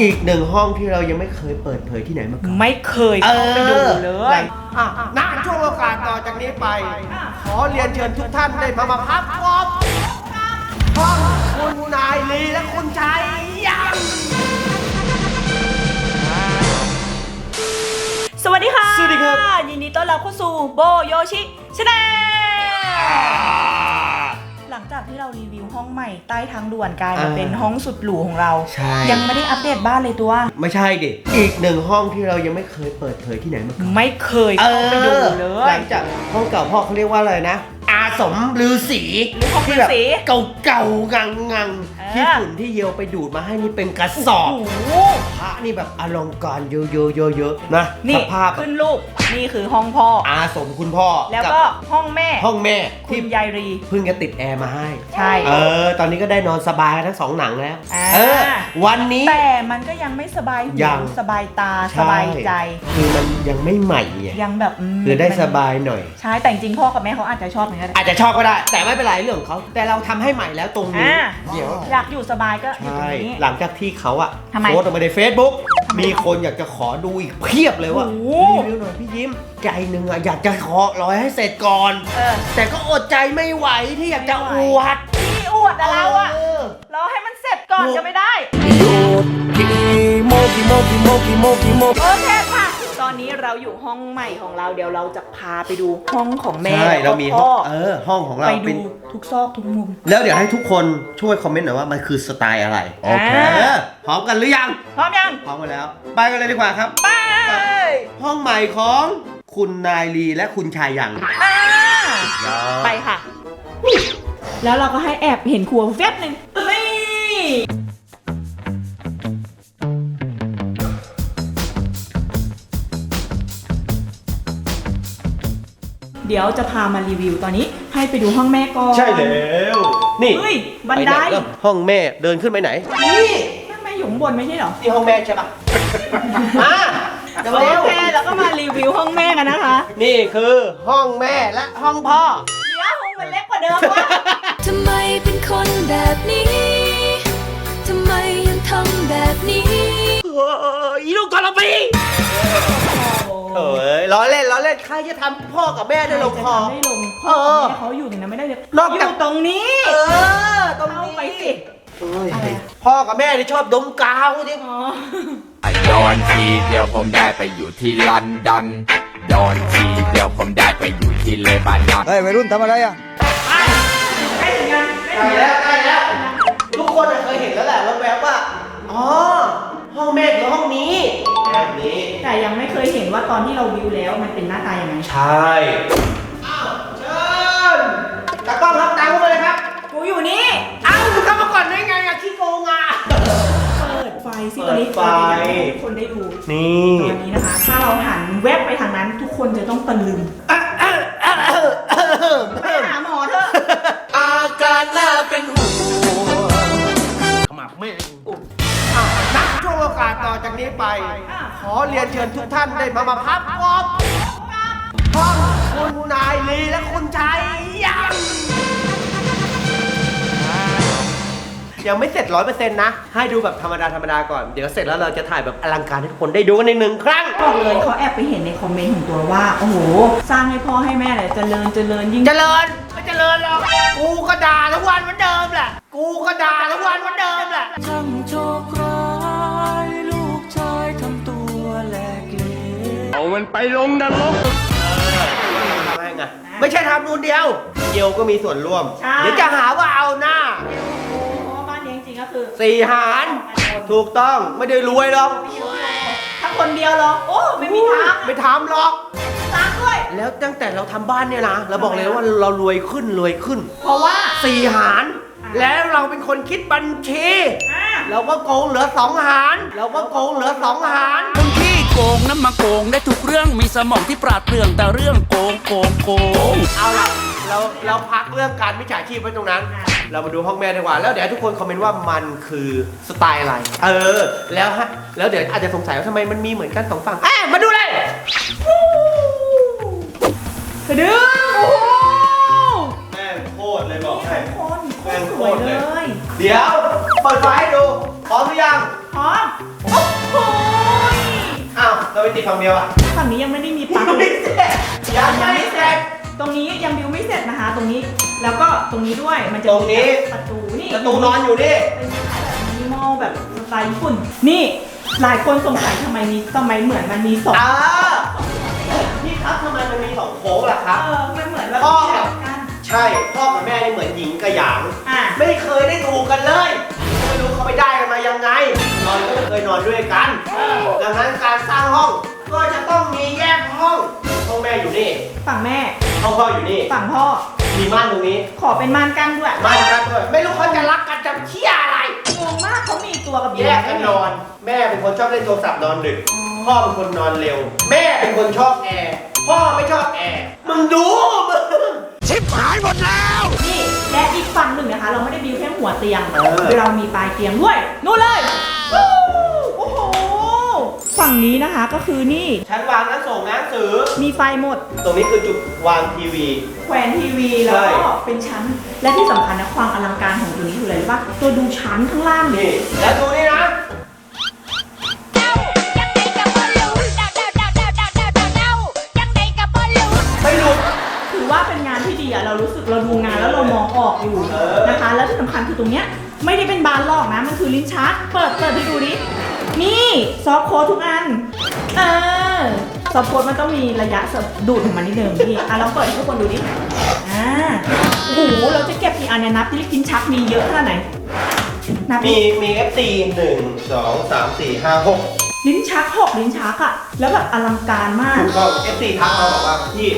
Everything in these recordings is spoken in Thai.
อีกหนึ่งห้องที่เรายังไม่เคยเปิดเผยที่ไหนมาก่อน ไม่เคยเข้าไปดูเลยอะณช่วงโอกาสต่อจากนี้ไป ขอเรียนเชิญทุกท่านได้มามาพักกบห้องคุณนายลีและคุณชายยังสวัสดีค่ะ สวัสดีครับ ยินดีต้อนรับเข้าสู่โบโยชิชาแน รารีวิวห้องใหม่ใต้ทางด่วนกลายมาเป็นห้องสุดหรูของเรา ใช่ ยังไม่ได้อัปเดตบ้านเลยตัว ไม่ใช่ดิ อีกหนึ่งห้องที่เรายังไม่เคยเปิดเผยที่ไหนมาก่อนไม่เคยเข้าไปดูเลหย ลังจากห้องเก่าพ่อเขาเรียกว่าอะไรนะ อาสมฤาษีหรือห้องที่แบบฤาษีเก่าๆงังงังๆเออ ที่ฝุ่นที่เยียวไปดูดมาให้นี่เป็นกระสอบโอ้โหพระนี่แบบอลังการเยอะๆๆๆนะนี่สภาพ ขึ้นรูป นี่คือห้องพ่ออาสมคุณพ่อแล้วก็บห้องแม่ห้องแม่คุที่ณยายรี เพิ่งจะติดแอร์มาให้ใช่ เออ ตอนนี้ก็ได้นอนสบายกันทั้งสองหนังแล้วอ่า เออวันนี้ แต่มันก็ยังไม่สบายหูยัง สบายตาช่สบายใจคือมันยังไม่ใหม่ไงยังแบบมคือได้มันสบายหน่อย ใช่แต่จริงๆพ่อกับแม่เขาอาจจะชอบเหมือนกันอาจจะชอบก็ได้ แต่ไม่เป็นไรเรื่องของเขา แต่เราทำให้ใหม่แล้วตรงนี้ อ่าเดี๋ยว อยากอยู่สบายก็อยู่ตรใช่ งนี้ หลังจากที่เขาอะทำไม โพสต์ออกมาใน Facebook ทำไมมีคนอยากจะขอดูอีกเพียบเลยว่าโอ้โห รีวิวหน่อยพี่ยิ้ม ใจหนึ่งอะอยากจะขอร้อยให้เสร็จก่อน เออ แต่ก็อดใจไม่ไหวที่อยากจะไม่อไหววดพี่อวดอะเราอะเออรอให้มันเสร็จก่อนจะไม่ได้กิโมกิโมกิโมกิโมกิโมโอเคค่ะตอนนี้ เราอยู่ห้องใหม่ของเราเดี๋ยวเราจะพาไปดูห้องของแม่ใช่แล้วเราก็มีห้พ่อองเออห้องของเราไปเป็ดูนทุกซอกทุกมุม แล้วเดี๋ยวให้ทุกคนช่วยคอมเมนต์หน่อยว่ามันคือสไตล์อะไรโอเคเออพร้อมกันหรือยังพร้อมยังพร้อมกันแล้ว ไปกันเลยดีกว่าครับ ไปห้องใหม่ของคุณนายลีและคุณชายยังอ่าไปค่ะ แล้วเราก็ให้แอบเห็นครัวแวบหนึ่ง เดี๋ยวจะพามารีวิวตอนนี้ให้ไปดูห้องแม่ก่อนใช่แล้วนี่เฮ้ยบันไดปหแล้วห้องแม่เดินขึ้นไปไหน นี่แม่แม่อยู่ข้างบนไม่ใช่เหรอนี่ห้องแม่ใช่ปะมาเร็วโอเคแล้วก็มารีวิวห้องแม่กันนะคะนี่คือห้องแม่และห้องพ่อ เดี๋ยวห้องมันเล็กกว่าเดิมวะทำไมเป็นคนแบบนี้ ทำไมยังทำแบบนี้เอออีลูกทรพีเอ้ยล้อ เล่นล้อเล่นใครจะทำพ่อกับแม่ได้ลงคอจะทำได้ลงพ่อเออแม่เขาอยู่ตรงนั้นไม่ได้เลยนอกจาก อยู่ตรงนี้เออตรงเอานี้ไปสิ เอ้ยอะไรอะ พ่อกับแม่ที่ชอบดมกาวจริงอ๋อไอ้โดนทีเดียวผมได้ไปอยู่ที่ลอนดอนโดนทีเดียวผมได้ไปอยู่ที่เลบานอน เฮ้ยวัยรุ่นทำอะไรอะ ใกล้ถึงยังใกล้แล้วใกล้ ตอนที่เราวิวแล้วมันเป็นหน้าตายังไงใช่อ้าวเชิญตากล้องครับตามเข้ามาเลยครับ กูอยู่นี่อ้าวคุณเข้ามาก่อนได้ไงอะขี้โกงอะ เปิดไฟสิตอนนี้เปิดไฟให้ทุกคนได้ดูนี่ ตอนนี้นะคะ ถ้าเราหันแวบไปทางนั้นทุกคนจะต้องตะลึง นี้ไป ขอเรียนเชิญทุกท่านได้มามาพักกบห้องคุณนายลีและคุณชายยังยังไม่เสร็จร้อยเปอร์เซ็นต์นะ ให้ดูแบบธรรมดาธรรมดาก่อน เดี๋ยวเสร็จแล้วเราจะถ่ายแบบอลังการให้ทุกคนได้ดูกันในหนึ่งครั้ง บอกเลยเขาแอบไปเห็นในคอมเมนต์ของตัวว่า โอ้โห สร้างให้พ่อให้แม่เลยเจริญเจริญยิ่งเจริญไม่เจริญหรอก กูก็ด่าทุกวันเหมือนเดิมแหละ กูก็ด่าทุกวันเหมือนเดิมแหละช่างโชคร้าย วทำให้ไงไม่ใช่ทำนูนเดียวเดียวก็มีส่วนร่วม ใช่ เดี๋ยวจะหาว่าเอาหน้า เพราะว่าบ้านนี้จริงๆก็คือสี่หารถูกต้องไม่ได้รวยหรอกถ้าคนเดียวเหรอ โอ้ ไม่มีทางไม่ทำหรอกสร้างด้วย แล้วตั้งแต่เราทำบ้านเนี่ยนะเราบอกเลยว่าเรารวยขึ้นรวยขึ้นเพราะว่าสี่หาร แล้วเราเป็นคนคิดบัญชี อ่าเราก็โกงเหลือสองหาร เราก็โกงเหลือสองหาร คนที่โกงนั้นมาโกงได้ทุกเรื่องมีสมองที่ปราดเปรื่องแต่เรื่องโกงโกงโกง เอาล่ะเราเราพักเรื่องการมิจฉาชีพไว้ตรงนั้น เรามาดูห้องแม่ดีกว่า แล้วเดี๋ยวให้ทุกคนคอมเมนต์ว่ามันคือสไตล์อะไร เออ แล้วฮะ แล้วเดี๋ยวอาจจะสงสัยว่าทำไมมันมีเหมือนกันสองฝั่งอะมาดูเลยกระดึ๊งโอ้โห คนโคตรสวยเลย เดี๋ยว เปิดไฟให้ดู พร้อมหรือยัง พร้อม โอ้ติดฝั่งเดียวอะฝั่งนี้ยังไม่ได้มีปลั๊กยังเลไม่ย เสร็จยังไม่เสร็จ ตรงนี้ยังบิวไม่เสร็จนะคะ ตรงนี้ แล้วก็ตรงนี้ด้วย มันจะตรงนี้ มีประตูนี่ประตูนอนอยู่นี่ เป็นคล้ายๆแบบมินิมอลแบบสไตล์ญี่ปุ่น นี่ หลายคนสงสัยทำไมมีทำไมเหมือนมันมีสองอ่าพี่ครับทำไมมันมีสองโค้งล่ะครับเออมันเหมือนแบบพ่อแยกกัน ใช่พ่อกับแม่นี่เหมือนหญิงกับหยาง อะ ไม่เคยได้ถูกกันเลยไม่รู้เขาไปได้กันมายังไง นอนก็ไม่เคยนอนด้วยกัน ดังนั้นการสร้างห้องก็จะต้องมีแยกห้องห้องแม่อยู่นี่ฝั่งแม่ ห้องพ่ออยู่นี่ ฝั่งพ่อ มีม่านตรงนี้ขอเป็นม่านกั้นด้วยม่านกันด้วยไม่รู้เขาจะรักกันจะเที่ยอะไร งงมากเขามีตัวกับแยกกันนอน แม่เป็นคนชอบเล่นโทรศัพท์นอนดึก พ่อเป็นคนนอนเร็ว แม่เป็นคนชอบแอร์ พ่อไม่ชอบแอร์ มึงดูมึง หัวเตียง เออ เรามีปลายเตียงด้วยนู่นเลยวู้โอ้โห ฝั่งนี้นะคะก็คือนี่ชั้นวางหนังส่งหนังสือ มีไฟหมด ตรงนี้คือจุดวางทีวี แขวนทีวีแล้วใช่ ก็เป็นชั้น และที่สำคัญนะความอลังการของตัวนี้คืออะไรรู้ปะตัวดูชั้นข้างล่างเนี่นี่ยแล้วดูนี่นะ โค้ดทุกอันเออซอฟต์โค้ดมันต้องมีระยะดูดของมันนิดนึงพี่อะลองเปิดให้ทุกคนดูดิอ่าโอ้โหเราจะเก็บกี่อันเนี่ยนับที่ลิ้นชักมีเยอะขนาดไหนนับดิมีมี FC หนึ่งสองสามสี่ห้าหกลิ้นชักหกลิ้นชักอะแล้วแบบอลังการมากถูกต้อง FC ทักมาบอกว่าพี่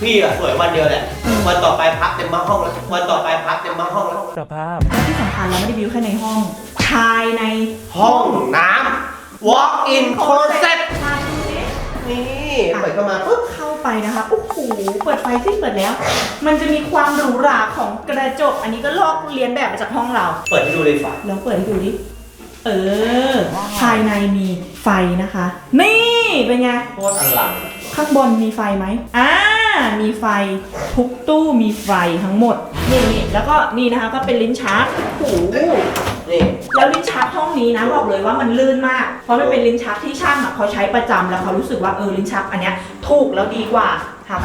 พี่อะสวยวันเดียวแหละวันต่อไปพักเต็มมาห้องแล้ววันต่อไปพักเต็มมาห้องแล้ว สภาพและที่สำคัญเราไม่ได้บิวแค่ในห้องภายในห้องน้ำ walk in closet มาดูสินี่เปิดเข้ามาปุ๊บเข้าไปนะคะโอ้โหเปิดไฟซิเปิดแล้ว มันจะมีความหรูหราของกระจก อันนี้ก็ลอกเลียนแบบมาจากห้องเรา เปิดให้ดูเลยฝาลองเปิดให้ดูดิเออ ภายในมีไฟนะคะ นี่เป็นไงโคตรอลังข้างบนมีไฟไหมอ่ามีไฟทุกตู้มีไฟทั้งหมดนี่นี่แล้วก็นี่นะคะก็เป็นลิ้นชักโอ้โห นี่แล้วลิ้นชักห้องนี้นะบอกเลยว่ามันลื่นมาก เพราะมันเป็นลิ้นชักที่ช่างอะเขาใช้ประจำแล้วเขารู้สึกว่าเออลิ้นชักอันเนี้ยถูกแล้วดีกว่าค่ะ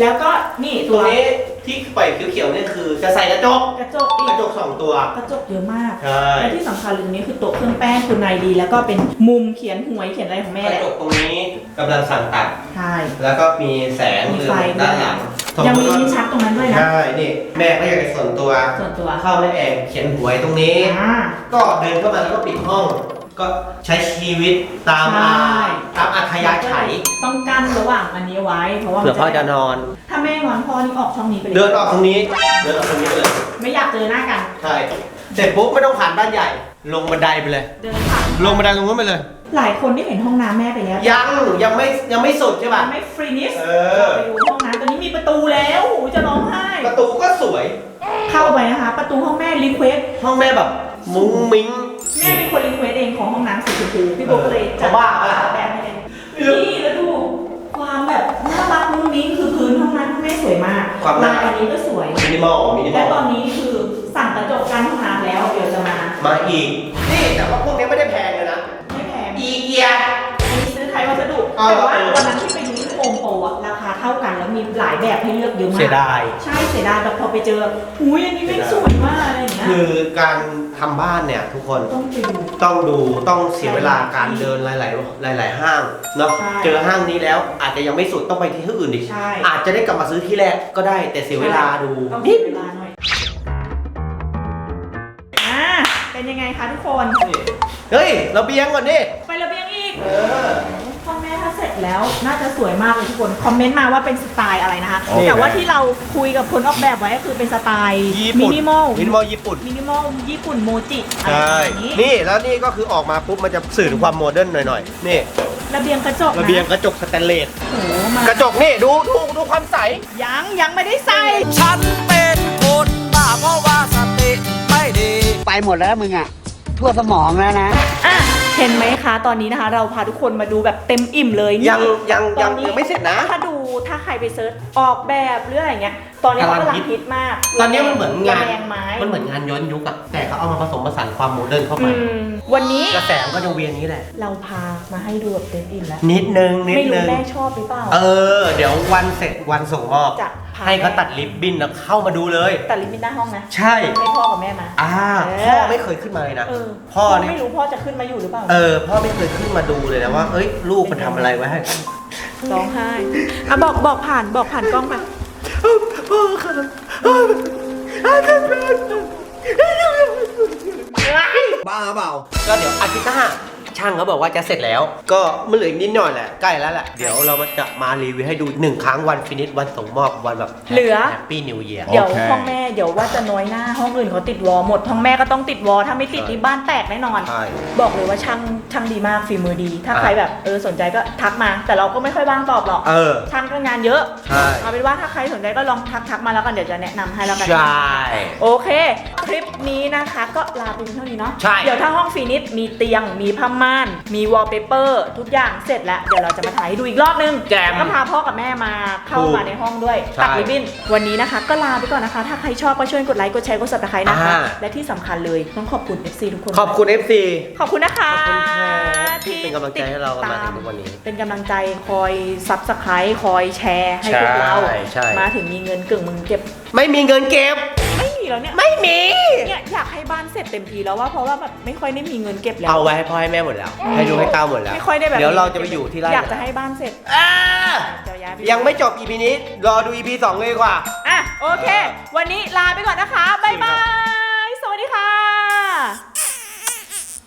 แล้วก็นี่ตัตัววนี้ที่ปล่อยเขียวๆเนี่ยคือจะใส่กระจกกระจกอีกกระจกสองตัว กระจกเยอะมาก ใช่ และที่สำคัญเลยตรงนี้คือโต๊ะเครื่องแป้งคุณนายดี แล้วก็เป็นมุมเขียนหวยเขียนอะไรของแม่กแหระละจกตรงนี้กำลังสั่งตัด ใช่ แล้วก็มีแสงมีเรืไฟองด้านหลัง ยังมีลิ้นชักตรงนั้นด้วยนะ ใช่ นี่แม่ก็อยากจะส่วนตัว ส่วนตัวเข้าแม่แองเขียนหวยตรงนี้ อ่า ก็เดินเข้ามาแล้วก็ปิดห้อง ก็ใช้ชีวิตตามใช่ อาตามอัธยาศัยต้องกั้นระหว่างอันนี้ไว้ เพราะว่าเผื่อพ่อจะนอน ถ้าแม่งอนพ่อนี่ออกช่องนี้ไปเลย เดินออกตรงนี้ เดินออกตรงนี้ไปเลย ไม่อยากเจอหน้ากัน ใช่ เสร็จปุ๊บไม่ต้องผ่านบ้านใหญ่ ลงบันไดไปเลย เดินผ่านลงบันไดตรงนู้นไปเลย หลายคนได้เห็นห้องน้ำแม่ไปแล้วยังยังไม่ยังไม่สุดใช่ป่ะ ยังไม่ฟรีนิสเออไปดูห้องน้ำตอนนี้ มีประตูแล้วโอ้โหจะร้องไห้ ประตูก็สวย เข้าไปนะคะ ประตูห้องแม่รีเควสห้องแม่แบบ มุ้งมิ้ง แม่เป็นคนรีเควสเองของห้องน้ำสีชมพูพี่โบก็เลยจัดเขาบ้าปะล่ะ แบบให้เลยนี่แล้วดูความแบบน่ารักมุ้งมิ้งคือพื้นห้องน้ำแม่สวยมากความน่าลายอันนี้ก็สวย มินิมอลมินิมอและลตอนนี้คือสั่งกระจกการห้องน้ำแล้วเดี๋ยวจะมามาอีก นี่แต่ว่าพวกนี้ไม่ได้แพงเลยนะ ไม่แพง อีเกีย อันนี้ซื้อไทยวัสดุเออแต่ว่าเออวันนั้นที่ไปดูที่โฮมโปรอะรา มีหลายแบบให้เลือกเยอะมาก เสียดาย ใช่เสียดายแต่พอไปเจอหุยอันนี้ไม่งสวยมากอะไรอย่างเงี้ยคือการทำบ้านเนี่ยทุกคนต้องไปดู ต้องดูต้องเสียเวลาการเดินหลาย ๆ หลาย ๆ ห้างเนาะใช่เจอห้างนี้แล้วอาจจะยังไม่สุดต้องไปที่อื่นอีกใช่ อาจจะได้กลับมาซื้อที่แรกก็ได้แต่เสียเวลาดูต้องนิเสีดยเวลาหน่อยอ่าเป็นยังไงคะทุกคน เฮ้ย เราเบียงก่อนดิไประเบียงอีก เออพ่อแม่ ถ้าเสร็จแล้วน่าจะสวยมากเลยทุกคน คอมเมนต์มาว่าเป็นสไตล์อะไรนะคะ นี่ แต่ว่าที่เราคุยกับคนออกแบบไว้ก็คือเป็นสไตล์มินิมอล มินิมอลญี่ปุ่น มินิมอลญี่ปุ่นโมจิอะไรใช่แบบนี้นี่แล้วนี่ก็คือออกมาปุ๊บมันจะสื่อถึงความโมเดิร์นหน่อยๆ นี่ระเบียงกระจกนระเบียงกระจกสแตนเลส โอ้โหมากระจกนี่ดูดูดูความใส ยังยังไม่ได้ใส่ฉันเป็นคนบ้าเพราะว่าสติไม่ดี ไปหมดแล้วมึงอะ ทั่วสมองแล้วนะ อะ เห็นไหมคะ ตอนนี้นะคะ เราพาทุกคนมาดูแบบเต็มอิ่มเลยนี่ยังยังตยัองนนี้ยังไม่เสร็จนะ ถ้าดูถ้าใครไปเซิร์ชออกแบบหรืออะไรเงี้ย ตอนนี้เขากำลังฮิตมากตอนนี้มันเหมือนงาน ระแมงไม้มันเหมือนงานย้อนยุคอะแต่เขาเอามาผสมผสานความโมเดิร์นเข้าไปอืมวันนี้กระแสมันก็จะเวียนนี้แหละ เราพามาให้ดูแบบเต็มอิ่มแล้ว นิดนึงนิดไม่รู้นึง แม่ชอบหรือเปล่า เออ เดี๋ยววันเสร็จวันส่งมอบ จะ พาให้เขาตัดลิปบิ้นแล้วเข้ามาดูเลยแต่ลิมิตหน้าห้องนะใช่ ให้พ่อกับแม่มา อ่าเออ พ่อไม่เคยขึ้นมาเลยนะ เออพ่อเนี่ย ไม่รู้พ่อจะขึ้นมาอยู่หรือเปล่าเออ พ่อไม่เคยขึ้นมาดูเลยนะว่า เอ้ย ลูกมันทำอะไรไว้ให้ ร้องไห้อะบอกบอกผ่านบอกผ่านกล้องมาพ่อครับบ้าเปล่า ก็เดี๋ยวอาทิตย์หน้า ช่างเขาบอกว่าจะเสร็จแล้ว ก็มันเหลืออีกนิดหน่อยแหละใกล้แล้วแหละเดี๋ยวเรามาจะมารีวิวให้ดูหนึ่งครั้งวันฟินิชวันส่งมอบวันแบบเหลือ แฮปปี้นิวเยียร์ เดี๋ยวห้องแม่เดี๋ยวว่าจะน้อยหน้าห้องอื่นเขาติดวอลหมดห้องแม่ก็ต้องติดวอลถ้าไม่ติดใช่ที่บ้านแตกแน่นอน ใช่ บอกเลยว่าช่างช่างดีมากฝีมือดี ถ้าอะ ใครแบบเออสนใจก็ทักมา แต่เราก็ไม่ค่อยว่างตอบหรอกเออ ช่างก็งานเยอะใช่ เอาเป็นว่าถ้าใครสนใจก็ลองทักทักมาแล้วกันเดี๋ยวจะแนะนำให้แล้วกัน ใช่ โอเค คลิปนี้นะคะก็ลาไปเพียงเท่านี้เนาะ ใช่ เดี๋ยวถ้าห้องฟินิชมีเตียง มีผ้าม่าน มีวอลเปเปอร์ทุกอย่างเสร็จแล้ว เดี๋ยวเราจะมาถ่ายให้ดูอีกรอบนึงแจมก็พาพ่อกับแม่มาเข้าถูกมาในห้องด้วยใช่ตัดริบบิ้น วันนี้นะคะ ก็ลาไปก่อนนะคะ ถ้าใครชอบก็ช่วยกดไลค์กดแชร์กด subscribe นะคะ อ่า และที่สำคัญเลยต้องขอบคุณ FC ทุกคนขอบคุณ FC ขอบคุณนะคะขอบคุณครับที่เป็นกำลังใจให้เรากันมาถึงทุกวันนี้เป็นกำลังใจคอยซับสไครต์คอยแชร์ให้พวกเราใช่ใช่ มาถึงมีเงินกึ่งมึงเก็บ ไม่มีเงินเก็บไม่มีแล้วเนี่ยไม่มี เนี่ยอยากให้บ้านเสร็จเต็มทีแล้วว่าเพราะว่าแบบไม่ค่อยได้มีเงินเก็บแล้ว เอาไว้ให้พ่อให้แม่หมดแล้ว ให้ดูให้เต้าหมดแล้ว ไม่ค่อยได้แบบเดี๋ยวเราจะไปอยู่ที่ไร่อยากจะให้บ้านเสร็จอ่าจะย้ายไปยังไม่จบ EP นี้ รอดู EP 2เลยดีกว่า อะโอเค วันนี้ลาไปก่อนนะคะ บ๊ายบาย สวัสดีค่ะ